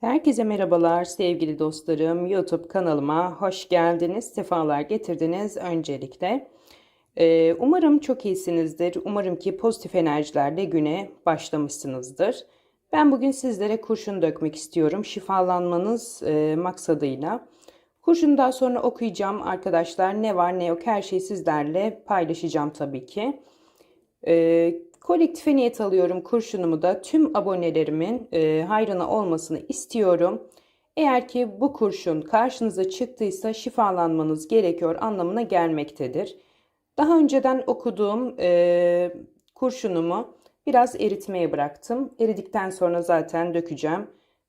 Herkese merhabalar sevgili dostlarım. YouTube kanalıma hoş geldiniz, sefalar getirdiniz öncelikle. Ee, umarım çok iyisinizdir. Umarım ki pozitif enerjilerle güne başlamışsınızdır. Ben bugün sizlere kurşun dökmek istiyorum. Şifalanmanız e, maksadıyla. Kurşunu daha sonra okuyacağım arkadaşlar. Ne var ne yok her şeyi sizlerle paylaşacağım tabii ki. Ee, kolektife niyet alıyorum kurşunumu da tüm abonelerimin e, hayrına olmasını istiyorum. Eğer ki bu kurşun karşınıza çıktıysa şifalanmanız gerekiyor anlamına gelmektedir. Daha önceden okuduğum e, kurşunumu biraz eritmeye bıraktım. Eridikten sonra zaten dökeceğim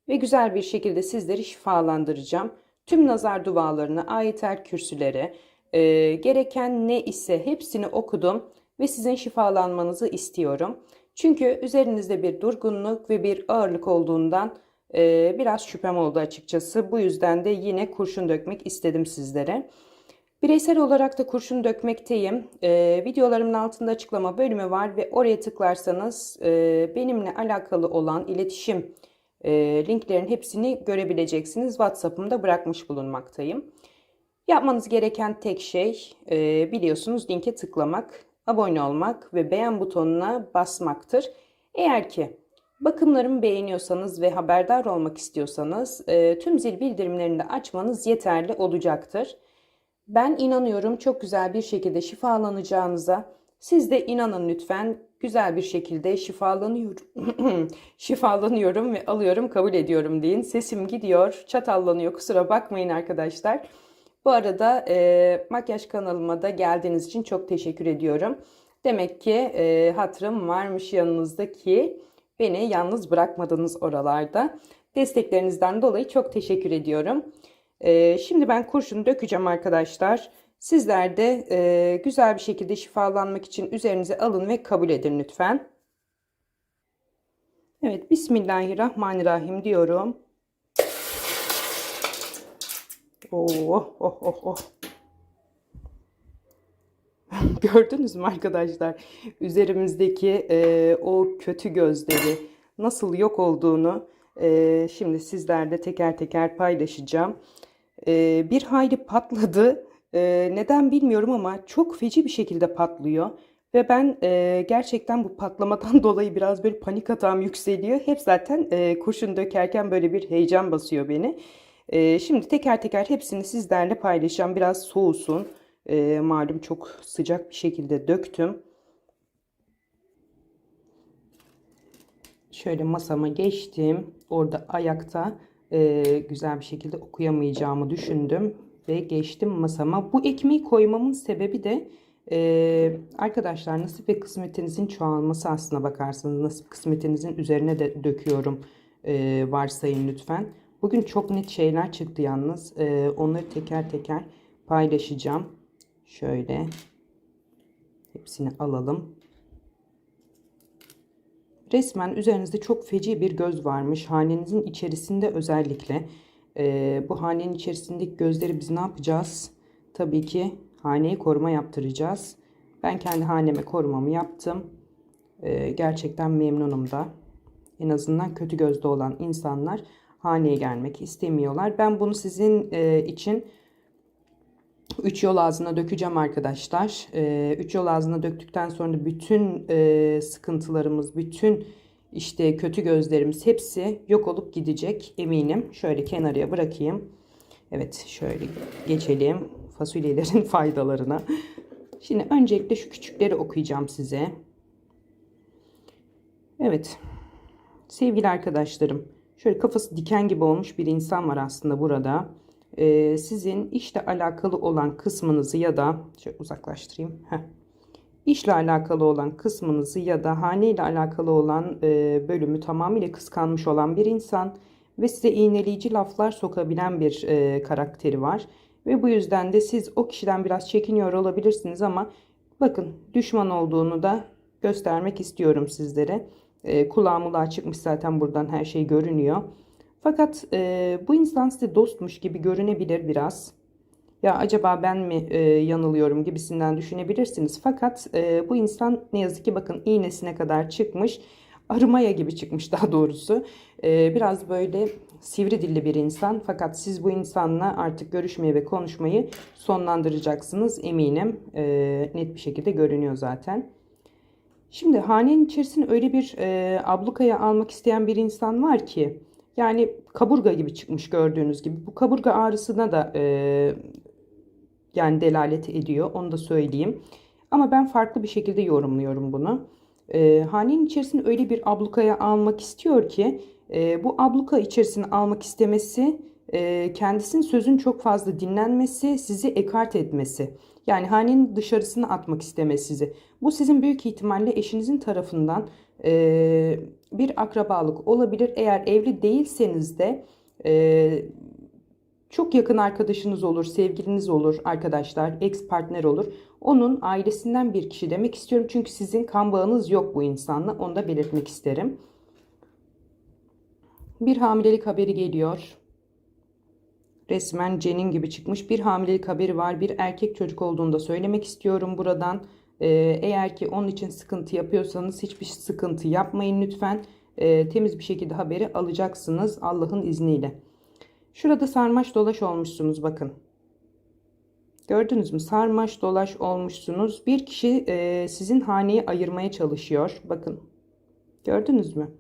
ve güzel bir şekilde sizleri şifalandıracağım. Tüm nazar dualarını, ayetel kürsülere, e, gereken ne ise hepsini okudum ve sizin şifalanmanızı istiyorum. Çünkü üzerinizde bir durgunluk ve bir ağırlık olduğundan e, biraz şüphem oldu açıkçası. Bu yüzden de yine kurşun dökmek istedim sizlere. Bireysel olarak da kurşun dökmekteyim. E, videolarımın altında açıklama bölümü var ve oraya tıklarsanız e, benimle alakalı olan iletişim e, linklerin hepsini görebileceksiniz. WhatsApp'ımda bırakmış bulunmaktayım. Yapmanız gereken tek şey e, biliyorsunuz linke tıklamak abone olmak ve beğen butonuna basmaktır. Eğer ki bakımlarımı beğeniyorsanız ve haberdar olmak istiyorsanız e, tüm zil bildirimlerini de açmanız yeterli olacaktır. Ben inanıyorum çok güzel bir şekilde şifalanacağınıza. Siz de inanın lütfen güzel bir şekilde şifalanıyorum. şifalanıyorum ve alıyorum kabul ediyorum deyin. Sesim gidiyor, çatallanıyor kusura bakmayın arkadaşlar. Bu arada e, makyaj kanalıma da geldiğiniz için çok teşekkür ediyorum. Demek ki e, hatırım varmış yanınızda ki beni yalnız bırakmadınız oralarda. Desteklerinizden dolayı çok teşekkür ediyorum. E, şimdi ben kurşunu dökeceğim arkadaşlar. Sizler de e, güzel bir şekilde şifalanmak için üzerinize alın ve kabul edin lütfen. Evet Bismillahirrahmanirrahim diyorum. Oh oh oh oh. Gördünüz mü arkadaşlar? Üzerimizdeki e, o kötü gözleri nasıl yok olduğunu e, şimdi sizlerle teker teker paylaşacağım. E, bir hayli patladı. E, neden bilmiyorum ama çok feci bir şekilde patlıyor. Ve ben e, gerçekten bu patlamadan dolayı biraz bir panik atağım yükseliyor. Hep zaten e, kurşun dökerken böyle bir heyecan basıyor beni. E, şimdi teker teker hepsini sizlerle paylaşacağım. Biraz soğusun. E, malum çok sıcak bir şekilde döktüm. Şöyle masama geçtim. Orada ayakta e, güzel bir şekilde okuyamayacağımı düşündüm. Ve geçtim masama. Bu ekmeği koymamın sebebi de ee, arkadaşlar nasip ve kısmetinizin çoğalması aslına bakarsanız nasip kısmetinizin üzerine de döküyorum ee, varsayın lütfen. Bugün çok net şeyler çıktı yalnız. Ee, onları teker teker paylaşacağım. Şöyle hepsini alalım. Resmen üzerinizde çok feci bir göz varmış. Hanenizin içerisinde özellikle. Ee, bu hanenin içerisindeki gözleri biz ne yapacağız? Tabii ki haneye koruma yaptıracağız. Ben kendi haneme korumamı yaptım. Ee, gerçekten memnunum da. En azından kötü gözde olan insanlar haneye gelmek istemiyorlar. Ben bunu sizin e, için 3 yol ağzına dökeceğim arkadaşlar. 3 e, yol ağzına döktükten sonra bütün e, sıkıntılarımız, bütün işte kötü gözlerimiz hepsi yok olup gidecek eminim. Şöyle kenarıya bırakayım. Evet şöyle geçelim fasulyelerin faydalarına. Şimdi öncelikle şu küçükleri okuyacağım size. Evet sevgili arkadaşlarım Şöyle kafası diken gibi olmuş bir insan var aslında burada. Ee, sizin işle alakalı olan kısmınızı ya da şöyle uzaklaştırayım. Heh. İşle alakalı olan kısmınızı ya da hane ile alakalı olan e, bölümü tamamıyla kıskanmış olan bir insan ve size iğneleyici laflar sokabilen bir e, karakteri var. Ve bu yüzden de siz o kişiden biraz çekiniyor olabilirsiniz ama bakın düşman olduğunu da göstermek istiyorum sizlere. E, kulağımlığa çıkmış zaten buradan her şey görünüyor. Fakat e, bu insan size dostmuş gibi görünebilir biraz. Ya acaba ben mi e, yanılıyorum gibisinden düşünebilirsiniz. Fakat e, bu insan ne yazık ki bakın iğnesine kadar çıkmış. arımaya gibi çıkmış daha doğrusu. Ee, biraz böyle sivri dilli bir insan fakat siz bu insanla artık görüşmeyi ve konuşmayı sonlandıracaksınız eminim. Ee, net bir şekilde görünüyor zaten. Şimdi hanenin içerisine öyle bir e, ablukaya almak isteyen bir insan var ki yani kaburga gibi çıkmış gördüğünüz gibi. Bu kaburga ağrısına da e, yani delalet ediyor onu da söyleyeyim. Ama ben farklı bir şekilde yorumluyorum bunu. E, hanenin içerisine öyle bir ablukaya almak istiyor ki e, bu abluka içerisine almak istemesi kendisinin sözün çok fazla dinlenmesi, sizi ekart etmesi. Yani hanenin dışarısına atmak istemesi sizi. Bu sizin büyük ihtimalle eşinizin tarafından e, bir akrabalık olabilir. Eğer evli değilseniz de e, çok yakın arkadaşınız olur, sevgiliniz olur, arkadaşlar, ex partner olur. Onun ailesinden bir kişi demek istiyorum. Çünkü sizin kan bağınız yok bu insanla. Onu da belirtmek isterim. Bir hamilelik haberi geliyor. Resmen Cenin gibi çıkmış bir hamilelik haberi var. Bir erkek çocuk olduğunu da söylemek istiyorum buradan. Ee, eğer ki onun için sıkıntı yapıyorsanız hiçbir sıkıntı yapmayın lütfen. Ee, temiz bir şekilde haberi alacaksınız Allah'ın izniyle. Şurada sarmaş dolaş olmuşsunuz bakın. Gördünüz mü? Sarmaş dolaş olmuşsunuz. Bir kişi e, sizin haneyi ayırmaya çalışıyor. Bakın. Gördünüz mü?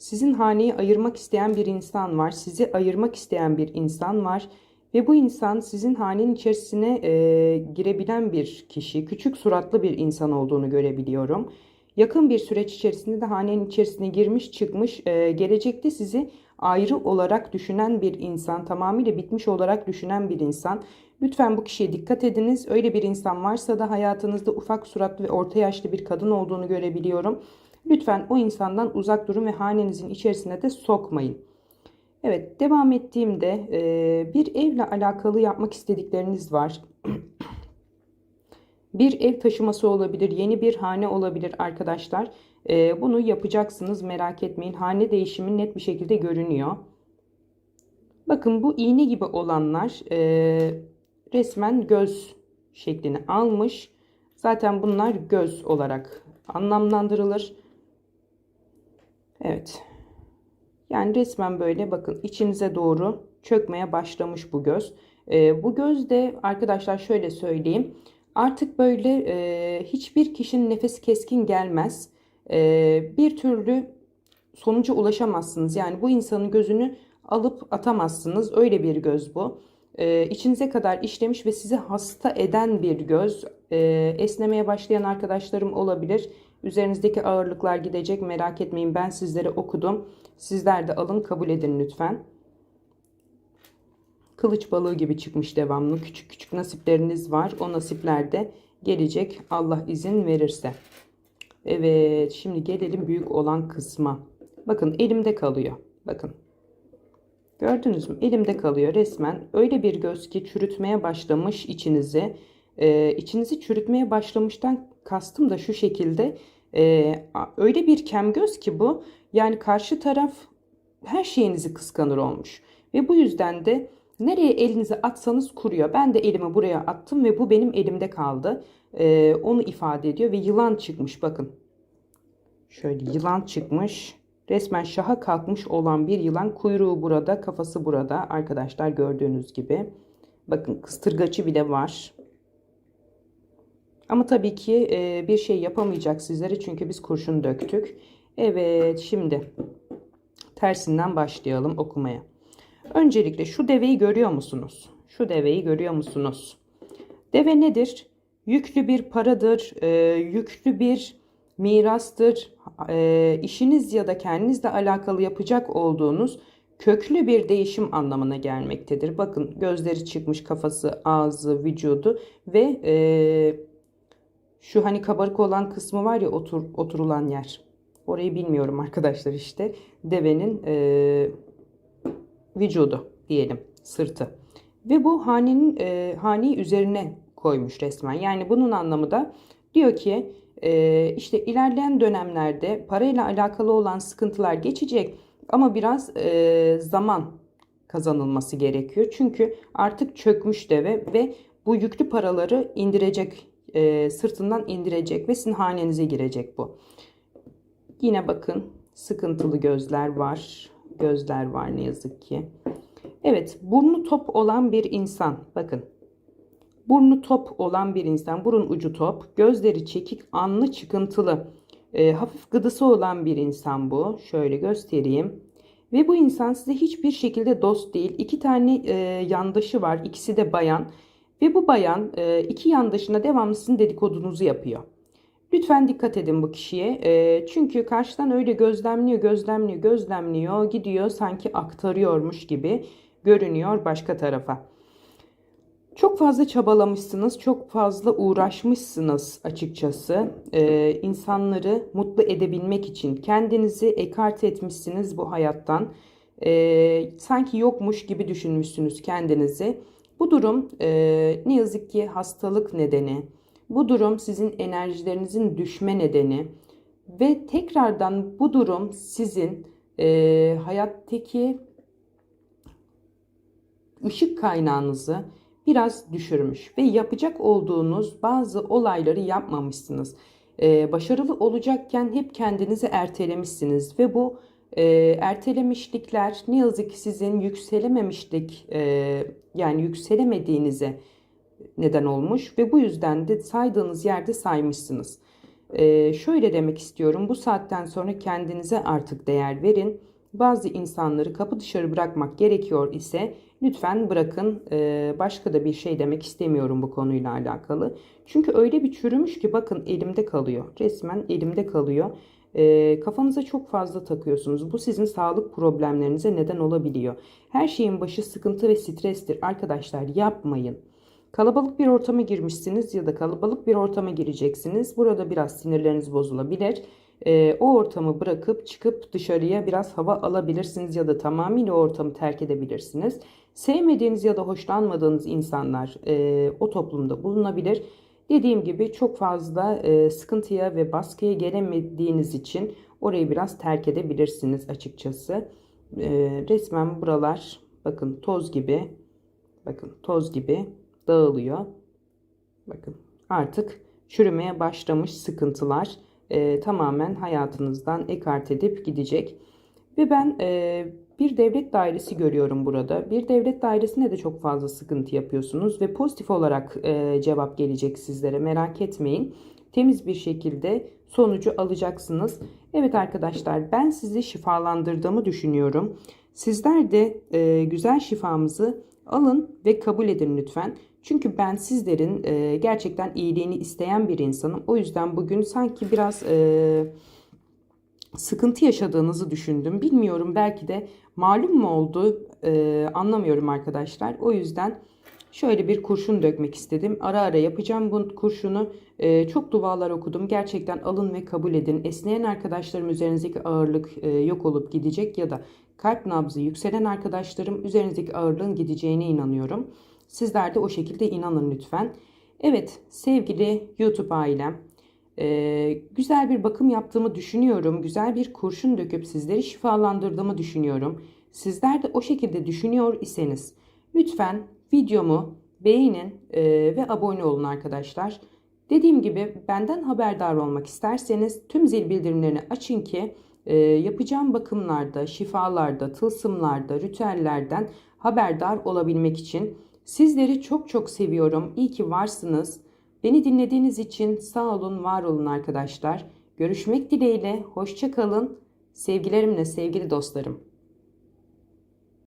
Sizin haneyi ayırmak isteyen bir insan var. Sizi ayırmak isteyen bir insan var. Ve bu insan sizin hanenin içerisine e, girebilen bir kişi. Küçük suratlı bir insan olduğunu görebiliyorum. Yakın bir süreç içerisinde de hanenin içerisine girmiş çıkmış. E, gelecekte sizi ayrı olarak düşünen bir insan. Tamamıyla bitmiş olarak düşünen bir insan. Lütfen bu kişiye dikkat ediniz. Öyle bir insan varsa da hayatınızda ufak suratlı ve orta yaşlı bir kadın olduğunu görebiliyorum. Lütfen o insandan uzak durun ve hanenizin içerisine de sokmayın. Evet devam ettiğimde e, bir evle alakalı yapmak istedikleriniz var. bir ev taşıması olabilir, yeni bir hane olabilir arkadaşlar. E, bunu yapacaksınız merak etmeyin. Hane değişimi net bir şekilde görünüyor. Bakın bu iğne gibi olanlar e, resmen göz şeklini almış. Zaten bunlar göz olarak anlamlandırılır. Evet. Yani resmen böyle bakın içinize doğru çökmeye başlamış bu göz. E, bu göz de arkadaşlar şöyle söyleyeyim. Artık böyle e, hiçbir kişinin nefesi keskin gelmez. E, bir türlü sonuca ulaşamazsınız. Yani bu insanın gözünü alıp atamazsınız. Öyle bir göz bu. E, içinize kadar işlemiş ve sizi hasta eden bir göz. E, esnemeye başlayan arkadaşlarım olabilir. Üzerinizdeki ağırlıklar gidecek merak etmeyin ben sizlere okudum. Sizler de alın kabul edin lütfen. Kılıç balığı gibi çıkmış devamlı. Küçük küçük nasipleriniz var. O nasiplerde gelecek Allah izin verirse. Evet şimdi gelelim büyük olan kısma. Bakın elimde kalıyor. Bakın. Gördünüz mü? Elimde kalıyor resmen. Öyle bir göz ki çürütmeye başlamış içinizi. Ee, içinizi çürütmeye başlamıştan kastım da şu şekilde. E, öyle bir kem göz ki bu. Yani karşı taraf her şeyinizi kıskanır olmuş. Ve bu yüzden de nereye elinizi atsanız kuruyor. Ben de elimi buraya attım ve bu benim elimde kaldı. E, onu ifade ediyor ve yılan çıkmış bakın. Şöyle yılan çıkmış. Resmen şaha kalkmış olan bir yılan kuyruğu burada, kafası burada arkadaşlar gördüğünüz gibi. Bakın kıstırgacı bile var. Ama tabii ki e, bir şey yapamayacak sizlere çünkü biz kurşun döktük. Evet şimdi tersinden başlayalım okumaya. Öncelikle şu deveyi görüyor musunuz? Şu deveyi görüyor musunuz? Deve nedir? Yüklü bir paradır, e, yüklü bir mirastır, e, işiniz ya da kendinizle alakalı yapacak olduğunuz köklü bir değişim anlamına gelmektedir. Bakın gözleri çıkmış, kafası, ağzı, vücudu ve e, şu hani kabarık olan kısmı var ya otur, oturulan yer. Orayı bilmiyorum arkadaşlar işte. Devenin e, vücudu diyelim sırtı. Ve bu hanenin e, haneyi üzerine koymuş resmen. Yani bunun anlamı da diyor ki işte ilerleyen dönemlerde parayla alakalı olan sıkıntılar geçecek ama biraz e, zaman kazanılması gerekiyor. Çünkü artık çökmüş deve ve bu yüklü paraları indirecek e, sırtından indirecek ve sizin hanenize girecek bu. Yine bakın Sıkıntılı gözler var. Gözler var ne yazık ki. Evet, burnu top olan bir insan. Bakın. Burnu top olan bir insan. Burun ucu top. Gözleri çekik, anlı çıkıntılı. e, hafif gıdısı olan bir insan bu. Şöyle göstereyim. Ve bu insan size hiçbir şekilde dost değil. İki tane e, yandaşı var. İkisi de bayan. Ve bu bayan e, iki yandaşına devamlı sizin dedikodunuzu yapıyor. Lütfen dikkat edin bu kişiye. E, çünkü karşıdan öyle gözlemliyor, gözlemliyor, gözlemliyor. Gidiyor sanki aktarıyormuş gibi görünüyor başka tarafa. Çok fazla çabalamışsınız, çok fazla uğraşmışsınız açıkçası. Ee, insanları mutlu edebilmek için kendinizi ekart etmişsiniz bu hayattan. Ee, sanki yokmuş gibi düşünmüşsünüz kendinizi. Bu durum e, ne yazık ki hastalık nedeni. Bu durum sizin enerjilerinizin düşme nedeni. Ve tekrardan bu durum sizin e, hayattaki ışık kaynağınızı biraz düşürmüş ve yapacak olduğunuz bazı olayları yapmamışsınız. Ee, başarılı olacakken hep kendinizi ertelemişsiniz ve bu e, ertelemişlikler ne yazık ki sizin yükselememişlik e, yani yükselemediğinize neden olmuş ve bu yüzden de saydığınız yerde saymışsınız. Ee, şöyle demek istiyorum bu saatten sonra kendinize artık değer verin. Bazı insanları kapı dışarı bırakmak gerekiyor ise lütfen bırakın. Ee, başka da bir şey demek istemiyorum bu konuyla alakalı. Çünkü öyle bir çürümüş ki bakın elimde kalıyor. Resmen elimde kalıyor. Ee, kafanıza çok fazla takıyorsunuz. Bu sizin sağlık problemlerinize neden olabiliyor. Her şeyin başı sıkıntı ve strestir. Arkadaşlar yapmayın. Kalabalık bir ortama girmişsiniz ya da kalabalık bir ortama gireceksiniz. Burada biraz sinirleriniz bozulabilir. E, o ortamı bırakıp çıkıp dışarıya biraz hava alabilirsiniz ya da tamamıyla o ortamı terk edebilirsiniz. Sevmediğiniz ya da hoşlanmadığınız insanlar e, o toplumda bulunabilir. Dediğim gibi çok fazla e, sıkıntıya ve baskıya gelemediğiniz için orayı biraz terk edebilirsiniz açıkçası. E, resmen buralar bakın toz gibi bakın toz gibi dağılıyor. Bakın artık çürümeye başlamış sıkıntılar e, tamamen hayatınızdan ekart edip gidecek. Ve ben e, bir devlet dairesi görüyorum burada. Bir devlet dairesine de çok fazla sıkıntı yapıyorsunuz ve pozitif olarak e, cevap gelecek sizlere merak etmeyin. Temiz bir şekilde sonucu alacaksınız. Evet arkadaşlar ben sizi şifalandırdığımı düşünüyorum. Sizler de e, güzel şifamızı alın ve kabul edin lütfen. Çünkü ben sizlerin e, gerçekten iyiliğini isteyen bir insanım. O yüzden bugün sanki biraz e, sıkıntı yaşadığınızı düşündüm. Bilmiyorum belki de malum mu oldu e, anlamıyorum arkadaşlar. O yüzden şöyle bir kurşun dökmek istedim. Ara ara yapacağım bu kurşunu. E, çok dualar okudum. Gerçekten alın ve kabul edin. Esneyen arkadaşlarım üzerinizdeki ağırlık e, yok olup gidecek ya da kalp nabzı yükselen arkadaşlarım üzerinizdeki ağırlığın gideceğine inanıyorum. Sizler de o şekilde inanın lütfen. Evet sevgili YouTube ailem. Ee, güzel bir bakım yaptığımı düşünüyorum. Güzel bir kurşun döküp sizleri şifalandırdığımı düşünüyorum. Sizler de o şekilde düşünüyor iseniz lütfen videomu beğenin e, ve abone olun arkadaşlar. Dediğim gibi benden haberdar olmak isterseniz tüm zil bildirimlerini açın ki e, yapacağım bakımlarda, şifalarda, tılsımlarda, ritüellerden haberdar olabilmek için Sizleri çok çok seviyorum. İyi ki varsınız. Beni dinlediğiniz için sağ olun, var olun arkadaşlar. Görüşmek dileğiyle. Hoşça kalın. Sevgilerimle sevgili dostlarım.